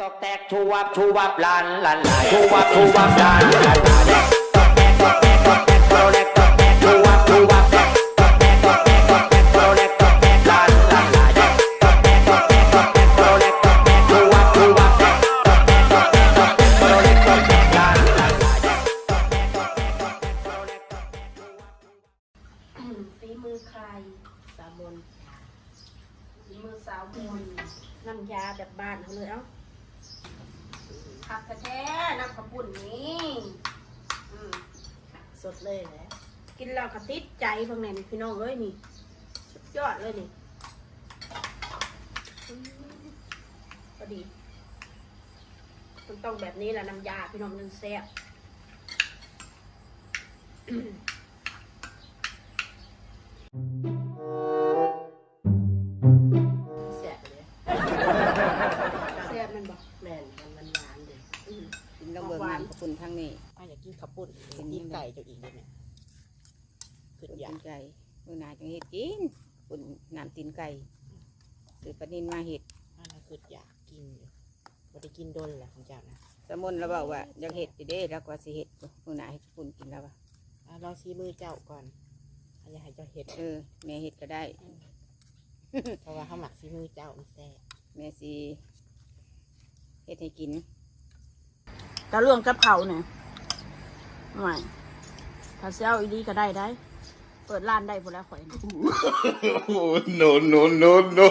ตอกแตกชูวับชูวับลานลานลานชูวับชูวับลานลานลานแดกตอกแตกตอกแตกตอกแตกโปรแดกตอกแตกชูวับชูวับแดกตอกแตกตอกแตกตอกแตกโปรแดกตอกแตกลานลานลานแดกตอกแตกตอกแตกตอกแตกโปรแดกตอกแตกชูวับชูวับแดกตอกแตกตอกแตกตอกแตกโปรแดกตอกแตกลานลานลานแดกตอกแตกตอกแตกตอกแตกโปรแดกตอกแตกชูวับอืมฝีมือใครสามมนฝีมือสาวมนน้ำยาแบบบ้านเขาเลยเอ้า ผักแท้ๆน้ำข้าวปุ้นนี่อืมสดเลยแหละกินแล้วก็ติดใจพวกนี้นี่พี่น้องเอ้ยนี่สุดยอดเลยนี่พอดีมันต้องแบบนี้แหละน้ำยาพี่น้องนึงแซ่บ มันบอกแม่นมันมันหวานเลยอืมกินต้องเบิ่งน้ำขอบคุณทั้งนี้อะอยากกินข้าวปุ้นกินกินไก่เจ้าอีกเลยเนี่ยขึ้นขอบอยาคุกณใจมือหนาจังเห็ดกินคุณน้ำตีนไก่ซื้อปลานินมาเห็ดอะแล้วขึ้นอยากกินอยู่บ่ได้กินโดนแหละของเจ้านะสมุนเราบอกว่าอยากเห็ดอยู่เด้แล้วก็สิเห็ดอยู่มือหนาให้คุณกินแล้วว่ะอะลองซีมือเจ้าก่อนอันอยากให้เจ้าเห็ดเออแม่เห็ดก็ได้ เพราะว่าเขาหมักซีมือเจ้ามันแซ่บ แม่สิ็ดให้กินกระล่วงกับเขาเนี่ยหม่ถ้าเซลอีดีก็ได้ได้ เปิดร้านได้พอแล้วข่อย no no no no